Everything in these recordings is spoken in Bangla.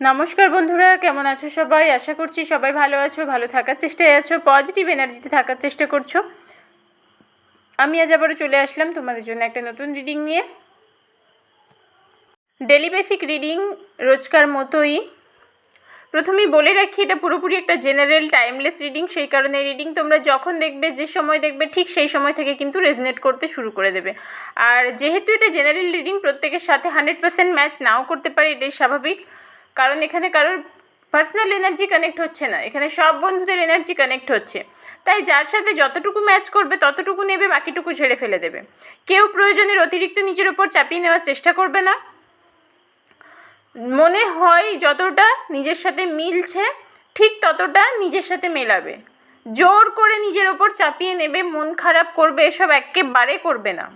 নমস্কার বন্ধুরা, কেমন আছো সবাই? আশা করছি সবাই ভালো আছো, ভালো থাকার চেষ্টায় আছো পজিটিভ এনার্জিতে থাকার চেষ্টা করছ। আমি আজ আবারও চলে আসলাম তোমাদের জন্য একটা নতুন রিডিং নিয়ে। ডেলি বেসিক রিডিং রোজকার মতোই। প্রথমেই বলে রাখি, এটা পুরোপুরি একটা জেনারেল টাইমলেস রিডিং সেই কারণে রিডিং তোমরা যখন দেখবে, যে সময় দেখবে, ঠিক সেই সময় থেকে কিন্তু রেজনেট করতে শুরু করে দেবে। আর যেহেতু এটা জেনারেল রিডিং প্রত্যেকের সাথে হান্ড্রেড পার্সেন্ট ম্যাচ নাও করতে পারে, এটাই স্বাভাবিক। কারণ এখানে কারোর পার্সোনাল এনার্জি কানেক্ট হচ্ছে না, এখানে সব বন্ধুদের এনার্জি কানেক্ট হচ্ছে। তাই যার সাথে যতটুকু ম্যাচ করবে, ততটুকু নেবে, বাকিটুকু ঝেড়ে ফেলে দেবে। কেউ প্রয়োজনের অতিরিক্ত নিজের ওপর চাপিয়ে নেওয়ার চেষ্টা করবে না। মনে হয় যতটা নিজের সাথে মিলছে, ঠিক ততটা নিজের সাথে মেলাবে। জোর করে নিজের ওপর চাপিয়ে নেবে, মন খারাপ করবে, এসব একেবারে করবে না।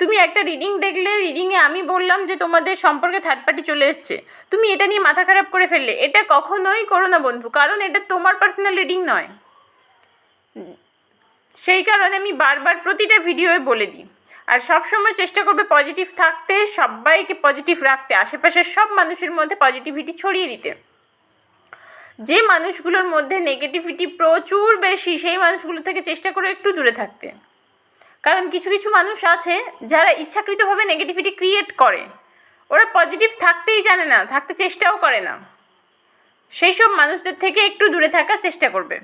তুমি একটা রিডিং দেখলে রিডিংয়ে আমি বললাম যে তোমাদের সম্পর্কে থার্ড পার্টি চলে এসছে। তুমি এটা নিয়ে মাথা খারাপ করে ফেললে। এটা কখনোই করো না বন্ধু, কারণ এটা তোমার পার্সোনাল রিডিং নয়। সেই কারণে আমি বারবার প্রতিটা ভিডিওয়ে বলে দিই। আর সব সময় চেষ্টা করবে পজিটিভ থাকতে, সবাইকে পজিটিভ রাখতে, আশেপাশের সব মানুষের মধ্যে পজিটিভিটি ছড়িয়ে দিতে। যে মানুষগুলোর মধ্যে নেগেটিভিটি প্রচুর বেশি, সেই মানুষগুলো থেকে চেষ্টা করে একটু দূরে থাকতে। কারণ কিছু কিছু মানুষ আছে যারা ইচ্ছাকৃতভাবে নেগেটিভিটি ক্রিয়েট করে। ওরা পজিটিভ থাকতেই জানে না, থাকতে চেষ্টাও করে না। সেই সব মানুষদের থেকে একটু দূরে থাকার চেষ্টা করবে।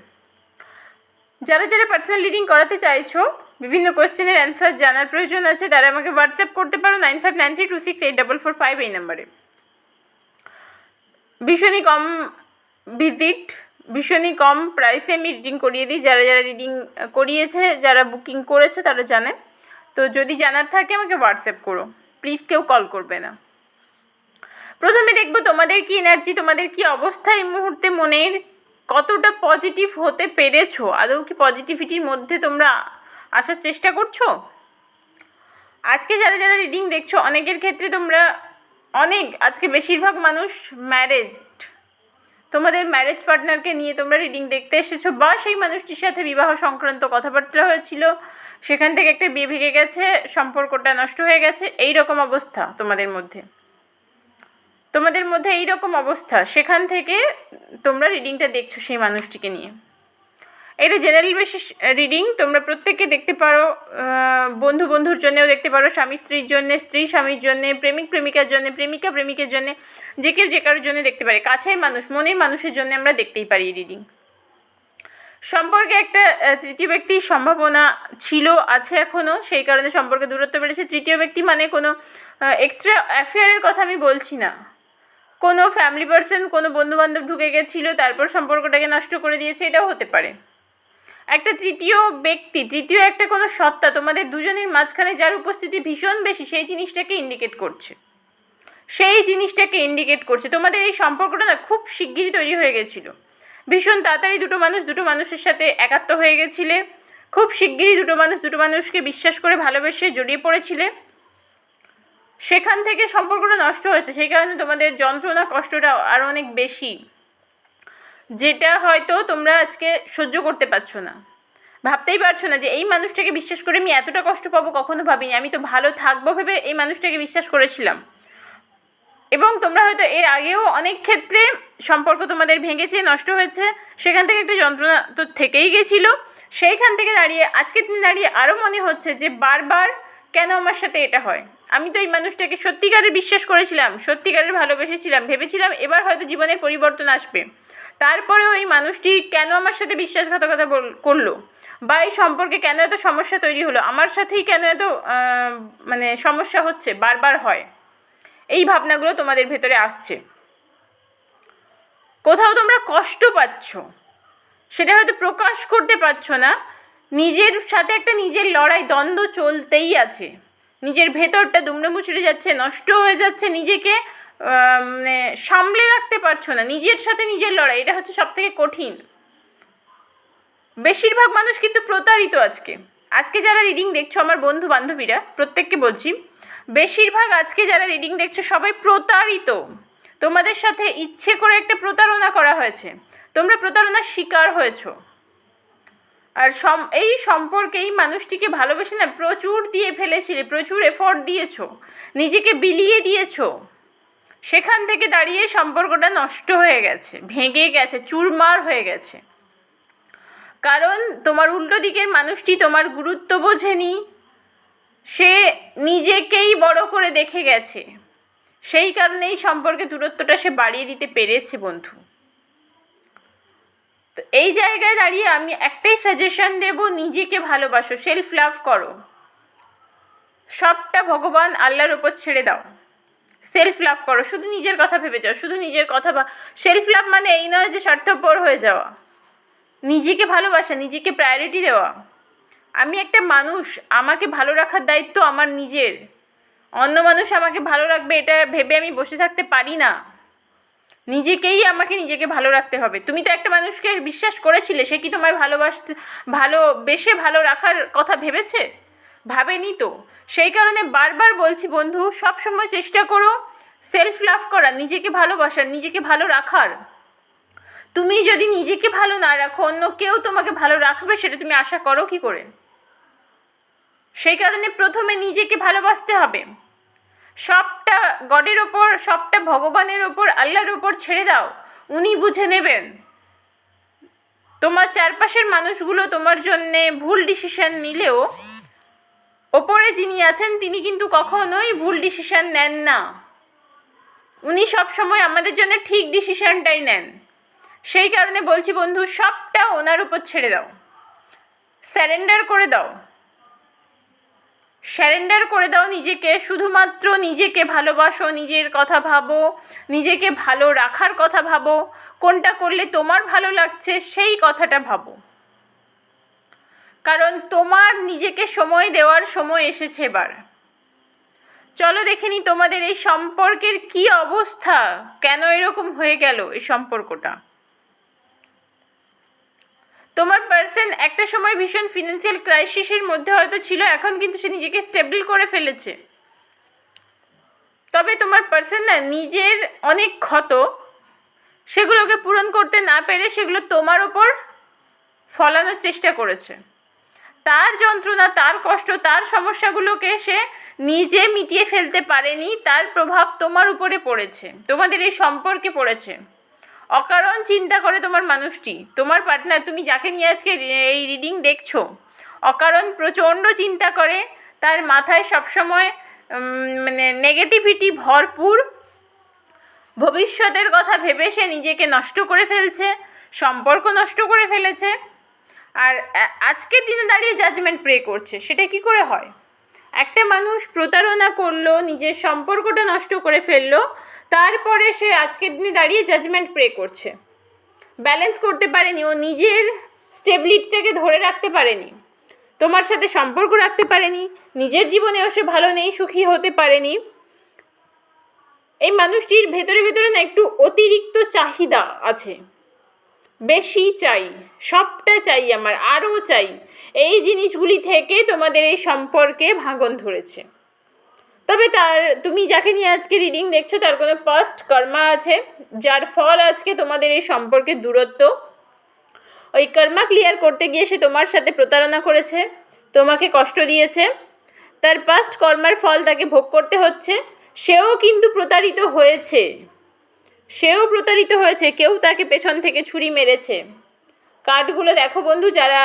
যারা যারা পার্সোনাল রিডিং করাতে চাইছো, বিভিন্ন কোয়েশ্চেনের অ্যান্সার জানার প্রয়োজন আছে, তারা আমাকে হোয়াটসঅ্যাপ করতে পারো nine five nine three two six eight double four five এই নাম্বারে ভীষণই কম ভিজিট ভীষণই কম প্রাইসে আমি রিডিং করিয়ে দিই। যারা যারা রিডিং করিয়েছে, যারা বুকিং করেছে, তারা জানে তো যদি জানার থাকে, আমাকে হোয়াটসঅ্যাপ করো। প্লিজ কেউ কল করবে না। প্রথমে দেখব তোমাদের কি এনার্জি তোমাদের কি অবস্থা এই মুহূর্তে? মনের কতটা পজিটিভ হতে পেরেছ? আদৌ কি পজিটিভিটির মধ্যে তোমরা আসার চেষ্টা করছ? আজকে যারা যারা রিডিং দেখছ, অনেকের ক্ষেত্রে তোমরা অনেক, আজকে বেশিরভাগ মানুষ ম্যারেড তোমাদের ম্যারেজ পার্টনারকে নিয়ে তোমরা রিডিং দেখতে এসেছ বা সেই মানুষটির সাথে বিবাহ সংক্রান্ত কথাবার্তা হয়েছিল, সেখান থেকে একটা বিয়ে ভেঙে গেছে, সম্পর্কটা নষ্ট হয়ে গেছে এই রকম অবস্থা তোমাদের মধ্যে। তোমাদের মধ্যে এই রকম অবস্থা, সেখান থেকে তোমরা রিডিংটা দেখছ সেই মানুষটিকে নিয়ে। এটা জেনারেল বেসিস রিডিং তোমরা প্রত্যেককে দেখতে পারো বন্ধু বন্ধুর জন্যেও দেখতে পারো, স্বামী স্ত্রীর জন্যে, স্ত্রী স্বামীর জন্যে, প্রেমিক প্রেমিকার জন্যে, প্রেমিকা প্রেমিকের জন্যে, যে কেউ যে কারোর জন্য দেখতে পারে। কাছের মানুষ, মনের মানুষের জন্য আমরা দেখতেই পারি রিডিং সম্পর্কে একটা তৃতীয় ব্যক্তির সম্ভাবনা ছিল, আছে এখনও সেই কারণে সম্পর্কে দূরত্ব বেড়েছে। তৃতীয় ব্যক্তি মানে কোনো এক্সট্রা অ্যাফেয়ারের কথা আমি বলছি না। কোনো ফ্যামিলি পার্সন কোনো বন্ধুবান্ধব ঢুকে গেছিল, তারপর সম্পর্কটাকে নষ্ট করে দিয়েছে, এটাও হতে পারে। একটা তৃতীয় ব্যক্তি, তৃতীয় একটা কোনো সত্তা, তোমাদের দুজনের মাঝখানে যার উপস্থিতি ভীষণ বেশি, সেই জিনিসটাকে ইন্ডিকেট করছে। সেই জিনিসটাকে ইন্ডিকেট করছে। তোমাদের এই সম্পর্কটা না খুব শিগগিরই তৈরি হয়ে গেছিল। ভীষণ তাড়াতাড়ি দুটো মানুষ দুটো মানুষের সাথে একাত্ম হয়ে গেছিলে। খুব শিগগিরই দুটো মানুষ দুটো মানুষকে বিশ্বাস করে ভালোবেসে জড়িয়ে পড়েছিলে। সেখান থেকে সম্পর্কটা নষ্ট হয়েছে, সেই কারণে তোমাদের যন্ত্রণা, কষ্টটা আরও অনেক বেশি। যেটা হয়তো তোমরা আজকে সহ্য করতে পারছ না। ভাবতেই পারছ না যে এই মানুষটাকে বিশ্বাস করে আমি এতটা কষ্ট পাবো কখনো ভাবিনি। আমি তো ভালো থাকব ভেবে এই মানুষটাকে বিশ্বাস করেছিলাম। এবং তোমরা হয়তো এর আগেও অনেক ক্ষেত্রে সম্পর্ক তোমাদের ভেঙেছে, নষ্ট হয়েছে। সেখান থেকে একটা যন্ত্রণা তো থেকেই গেছিল। সেইখান থেকে দাঁড়িয়ে, আজকের দিন দাঁড়িয়ে আরও মনে হচ্ছে যে বারবার কেন আমার সাথে এটা হয়? আমি তো এই মানুষটাকে সত্যিকারের বিশ্বাস করেছিলাম, সত্যিকারের ভালোবেসেছিলাম, ভেবেছিলাম এবার হয়তো জীবনের পরিবর্তন আসবে। তারপরেও এই মানুষটি কেন আমার সাথে বিশ্বাসঘাতকতা করল? বা এই সম্পর্কে কেন এত সমস্যা তৈরি হলো? আমার সাথেই কেন এত মানে সমস্যা হচ্ছে? বারবার হয়। এই ভাবনাগুলো তোমাদের ভেতরে আসছে। কোথাও তোমরা কষ্ট পাচ্ছ। সেটা হয়তো প্রকাশ করতে পারছ না। নিজের সাথে একটা নিজের লড়াই, দ্বন্দ্ব চলতেই আছে। নিজের ভেতরটা দুমড়ে মুচড়ে যাচ্ছে, নষ্ট হয়ে যাচ্ছে নিজেকে। মানে সামলে রাখতে পারছ না। নিজের সাথে নিজের লড়াই, এটা হচ্ছে সব থেকে কঠিন। বেশিরভাগ মানুষ কিন্তু প্রতারিত আজকে। আজকে যারা রিডিং দেখছ, আমার বন্ধু বান্ধবীরা, প্রত্যেককে বলছি, বেশিরভাগ আজকে যারা রিডিং দেখছ, সবাই প্রতারিত। তোমাদের সাথে ইচ্ছে করে একটা প্রতারণা করা হয়েছে। তোমরা প্রতারণার শিকার হয়েছো। আর সম, এই সম্পর্কে এই মানুষটিকে ভালোবেসে না, প্রচুর দিয়ে ফেলেছিলে, প্রচুর এফর্ট দিয়েছ। নিজেকে বিলিয়ে দিয়েছ। সেখান থেকে দাঁড়িয়ে সম্পর্কটা নষ্ট হয়ে গেছে, ভেঙে গেছে, চুরমার হয়ে গেছে। কারণ তোমার উল্টো দিকের মানুষটি তোমার গুরুত্ব বোঝেনি, সে নিজেকেই বড় করে দেখে গেছে। সেই কারণেই সম্পর্কে দূরত্বটা সে বাড়িয়ে দিতে পেরেছে, বন্ধু। তো এই জায়গায় দাঁড়িয়ে আমি একটাই সাজেশন দেব, নিজেকে ভালোবাসো সেলফ লাভ করো। সবটা ভগবান আল্লাহর ওপর ছেড়ে দাও। সেলফ লাভ করো, শুধু নিজের কথা ভেবে যাও, শুধু নিজের কথা বা সেলফ লাভ মানে এই নয় যে স্বার্থপর হয়ে যাওয়া। নিজেকে ভালোবাসা, নিজেকে প্রায়োরিটি দেওয়া। আমি একটা মানুষ, আমাকে ভালো রাখার দায়িত্ব আমার নিজের। অন্য মানুষ আমাকে ভালো রাখবে, এটা ভেবে আমি বসে থাকতে পারি না। নিজেকেই আমাকে নিজেকে ভালো রাখতে হবে। তুমি তো একটা মানুষকে বিশ্বাস করেছিলে, সে কি তোমায় ভালোবাস ভালো, বেশে ভালো রাখার কথা ভেবেছে? ভাবেনি তো। সেই কারণে বারবার বলছি, বন্ধু সব সময় চেষ্টা করো সেলফ লাভ করা, নিজেকে ভালোবাসার, নিজেকে ভালো রাখার। তুমি যদি নিজেকে ভালো না রাখো, অন্য কেউ তোমাকে ভালো রাখবে, সেটা তুমি আশা করো কি করে? সেই কারণে প্রথমে নিজেকে ভালোবাসতে হবে। সবটা গডের ওপর, সবটা ভগবানের ওপর, আল্লাহর ওপর ছেড়ে দাও। উনি বুঝে নেবেন। তোমার চারপাশের মানুষগুলো তোমার জন্যে ভুল ডিসিশন নিলেও ওপরে যিনি আছেন, তিনি কিন্তু কখনোই ভুল ডিসিশন নেন না। উনি সব সময় আমাদের জন্য ঠিক ডিসিশনটাই নেন। সেই কারণে বলছি বন্ধু, সবটা ওনার উপর ছেড়ে দাও। স্যারেন্ডার করে দাও। স্যারেন্ডার করে দাও নিজেকে, শুধুমাত্র নিজেকে ভালোবাসো, নিজের কথা ভাবো, নিজেকে ভালো রাখার কথা ভাবো। কোনটা করলে তোমার ভালো লাগছে, সেই কথাটা ভাবো। কারণ তোমার নিজেকে সময় দেওয়ার সময় এসেছে এবার। চলো দেখে নি তোমাদের এই সম্পর্কের কি অবস্থা, কেন এরকম হয়ে গেল এই সম্পর্কটা। তোমার পার্সন একটা সময় ভীষণ ফিনান্সিয়াল ক্রাইসিসের মধ্যে হয়তো ছিল, এখন কিন্তু সে নিজেকে স্টেবল করে ফেলেছে। তবে তোমার পার্সন না নিজের অনেক ক্ষত, সেগুলোকে পূরণ করতে না পেরে সেগুলো তোমার ওপর ফলানোর চেষ্টা করেছে। তার যন্ত্রণা, তার কষ্ট, তার সমস্যাগুলোকে সে নিজে মিটিয়ে ফেলতে পারেনি, তার প্রভাব তোমার উপরে পড়েছে, তোমাদের এই সম্পর্কে পড়েছে। অকারণ চিন্তা করে তোমার মানুষটি, তোমার পার্টনার তুমি যাকে নিয়ে আজকে এই রিডিং দেখছ, অকারণ প্রচণ্ড চিন্তা করে, তার মাথায় সবসময় মানে নেগেটিভিটি ভরপুর। ভবিষ্যতের কথা ভেবে সে নিজেকে নষ্ট করে ফেলছে, সম্পর্ক নষ্ট করে ফেলেছে। আর আজকের দিনে দাঁড়িয়ে জাজমেন্ট প্রে করছে, সেটা কি করে হয়? একটা মানুষ প্রতারণা করল, নিজের সম্পর্কটা নষ্ট করে ফেলল, তারপরে সে আজকের দিনে দাঁড়িয়ে জাজমেন্ট প্রে করছে। ব্যালেন্স করতে পারেনি, ও নিজের স্টেবিলিটিটাকে ধরে রাখতে পারেনি, তোমার সাথে সম্পর্ক রাখতে পারেনি, নিজের জীবনেও সে ভালো নেই, সুখী হতে পারেনি। এই মানুষটির ভেতরে ভেতরে না একটু অতিরিক্ত চাহিদা আছে। বেশি চাই, সবটা চাই আমার, আরও চাই। এই জিনিসগুলি থেকে তোমাদের এই সম্পর্কে ভাঙন ধরেছে। তবে তার, তুমি যাকে নিয়ে আজকে রিডিং দেখছ, তার কোনো পাস্ট কর্মা আছে, যার ফল আজকে তোমাদের এই সম্পর্কে দূরত্ব? ওই কর্মা ক্লিয়ার করতে গিয়ে সে তোমার সাথে প্রতারণা করেছে, তোমাকে কষ্ট দিয়েছে। তার পাস্ট কর্মার ফল তাকে ভোগ করতে হচ্ছে, সেও কিন্তু প্রতারিত হয়েছে। সেও প্রতারিত হয়েছে, কেউ তাকে পেছন থেকে ছুরি মেরেছে। কার্ডগুলো দেখো বন্ধু, যারা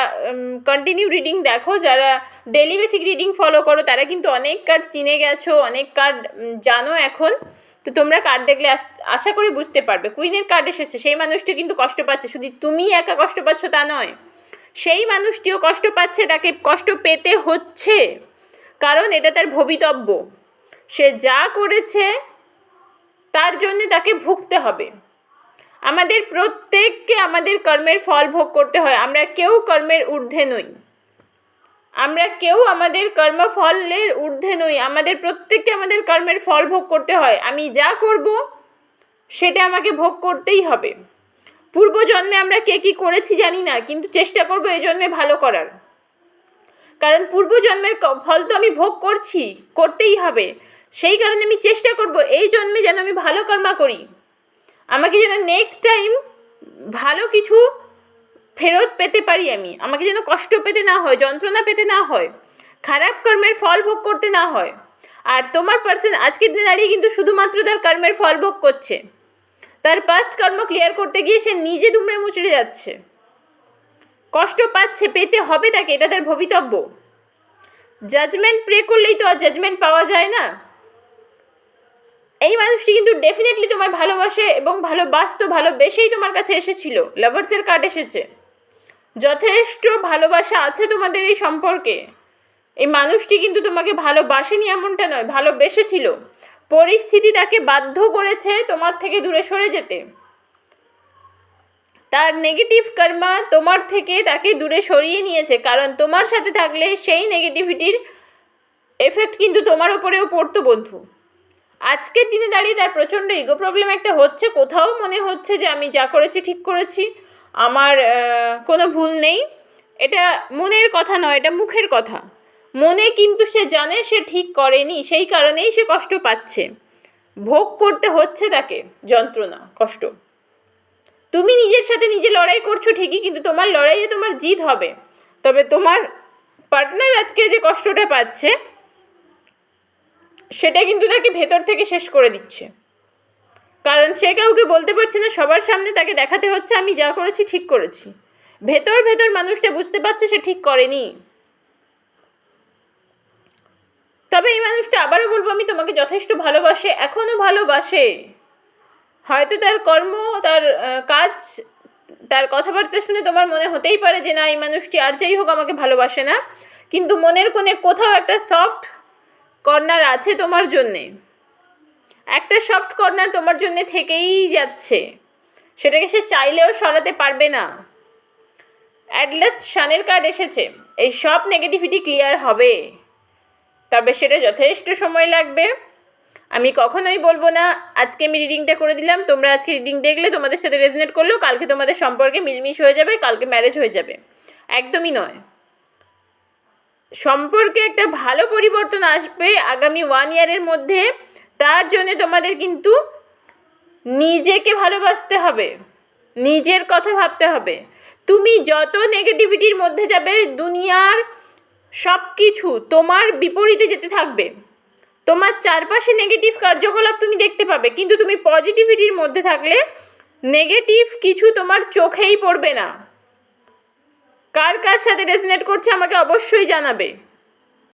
কন্টিনিউ রিডিং দেখো, যারা ডেলি বেসিক রিডিং ফলো করো, তারা কিন্তু অনেক কার্ড চিনে গেছো, অনেক কার্ড জানো এখন। তো তোমরা কার্ড দেখলে আশা করি বুঝতে পারবে। কুইনের কার্ড এসেছে, সেই মানুষটি কিন্তু কষ্ট পাচ্ছে। শুধু তুমি একা কষ্ট পাচ্ছ তা নয়, সেই মানুষটিও কষ্ট পাচ্ছে, তাকে কষ্ট পেতে হচ্ছে। কারণ এটা তার ভবিতব্য। সে যা করেছে তার জন্য তাকে ভুগতে হবে। আমাদের প্রত্যেককে আমাদের কর্মের ফল ভোগ করতে হয়। আমরা কেউ কর্মের ঊর্ধ্বে নই। আমরা কেউ আমাদের কর্মফলের ঊর্ধ্বে নই। আমাদের প্রত্যেককে আমাদের কর্মের ফল ভোগ করতে হয়। আমি যা করব, সেটা আমাকে ভোগ করতেই হবে। পূর্বজন্মে আমরা কে কী করেছি জানি না, কিন্তু চেষ্টা করব এই জন্মে ভালো করার। কারণ পূর্বজন্মের ফল তো আমি ভোগ করছি, করতেই হবে। সেই কারণে আমি চেষ্টা করব এই জন্মে যেন আমি ভালো কর্মা করি। আমাকে যেন নেক্সট টাইম ভালো কিছু ফেরত পেতে পারি আমি। আমাকে যেন কষ্ট পেতে না হয়, যন্ত্রণা পেতে না হয়, খারাপ কর্মের ফল ভোগ করতে না হয়। আর তোমার পার্সন আজকের দিনে দাঁড়িয়ে কিন্তু শুধুমাত্র তার কর্মের ফল ভোগ করছে। তার পাস্ট কর্ম ক্লিয়ার করতে গিয়ে সে নিজে দুমড়ে মুচড়ে যাচ্ছে। কষ্ট পাচ্ছে, পেতে হবে তাকে, এটা তার ভবিতব্য। জাজমেন্ট প্রে করলেই তো আর জাজমেন্ট পাওয়া যায় না। এই মানুষটি কিন্তু ডেফিনেটলি তোমায় ভালোবাসে এবং ভালোবাসতো ভালোবেসেই তোমার কাছে এসেছিল। লাভার্সের কার্ড এসেছে। যথেষ্ট ভালোবাসা আছে তোমাদের এই সম্পর্কে। এই মানুষটি কিন্তু তোমাকে ভালোবাসেনি এমনটা নয়, ভালোবেসেছিল। পরিস্থিতি তাকে বাধ্য করেছে তোমার থেকে দূরে সরে যেতে। তার নেগেটিভ কর্মা তোমার থেকে তাকে দূরে সরিয়ে নিয়েছে, কারণ তোমার সাথে থাকলে সেই নেগেটিভিটির এফেক্ট কিন্তু তোমার ওপরেও পড়তো, বন্ধু। আজকের দিনে দাঁড়িয়ে তার প্রচণ্ড ইগো প্রবলেম একটা হচ্ছে। কোথাও মনে হচ্ছে যে আমি যা করেছি ঠিক করেছি। আমার কোনো ভুল নেই। এটা মনের কথা নয়, এটা মুখের কথা। মনে কিন্তু সে জানে সে ঠিক করেনি, সেই কারণেই সে কষ্ট পাচ্ছে। ভোগ করতে হচ্ছে তাকে, যন্ত্রণা, কষ্ট। তুমি নিজের সাথে নিজে লড়াই করছ ঠিকই, কিন্তু তোমার লড়াইয়ে তোমার জিত হবে। তবে তোমার পার্টনার আজকে যে কষ্টটা পাচ্ছে সেটা কিন্তু তাকে ভেতর থেকে শেষ করে দিচ্ছে। কারণ সে কাউকে বলতে পারছে না, সবার সামনে তাকে দেখাতে হচ্ছে, আমি যা করেছি ঠিক করেছি। ভেতর ভেতর মানুষটা বুঝতে পারছে সে ঠিক করেনি। তবে এই মানুষটা আবারও বলব, আমি তোমাকে যথেষ্ট ভালোবাসে এখনও ভালোবাসে। হয়তো তার কর্ম, তার কাজ, তার কথাবার্তা শুনে তোমার মনে হতেই পারে যে, না, এই মানুষটি আর যাই হোক আমাকে ভালোবাসে না। কিন্তু মনের কোণে কোথাও একটা সফট কর্নার আছে তোমার জন্যে। একটা সফট কর্নার তোমার জন্যে থেকেই যাচ্ছে। সেটাকে সে চাইলেও সরাতে পারবে না। অ্যাটলাস শানের কার্ড এসেছে। এই সব নেগেটিভিটি ক্লিয়ার হবে। তবে সেটা যথেষ্ট সময় লাগবে। আমি কখনোই বলব না, আজকে আমি রিডিংটা করে দিলাম। তোমরা আজকে রিডিং দেখলে তোমাদের সাথে রেজনেট করল কালকে তোমাদের সম্পর্কে মিলমিশ হয়ে যাবে, কালকে ম্যারেজ হয়ে যাবে। একদমই নয়। সম্পর্কে একটা ভালো পরিবর্তন আসবে আগামী ওয়ান ইয়ারের মধ্যে। তার জন্য তোমাদের কিন্তু নিজেকে ভালোবাসতে হবে। নিজের কথা ভাবতে হবে। তুমি যত নেগেটিভিটির মধ্যে যাবে, দুনিয়ার সব কিছু তোমার বিপরীতে যেতে থাকবে। তোমার চারপাশে নেগেটিভ কার্যকলাপ তুমি দেখতে পাবে, কিন্তু তুমি পজিটিভিটির মধ্যে থাকলে নেগেটিভ কিছু তোমার চোখেই পড়বে না। কার কার সাথে রেজনেট করছে আমাকে অবশ্যই জানাবে।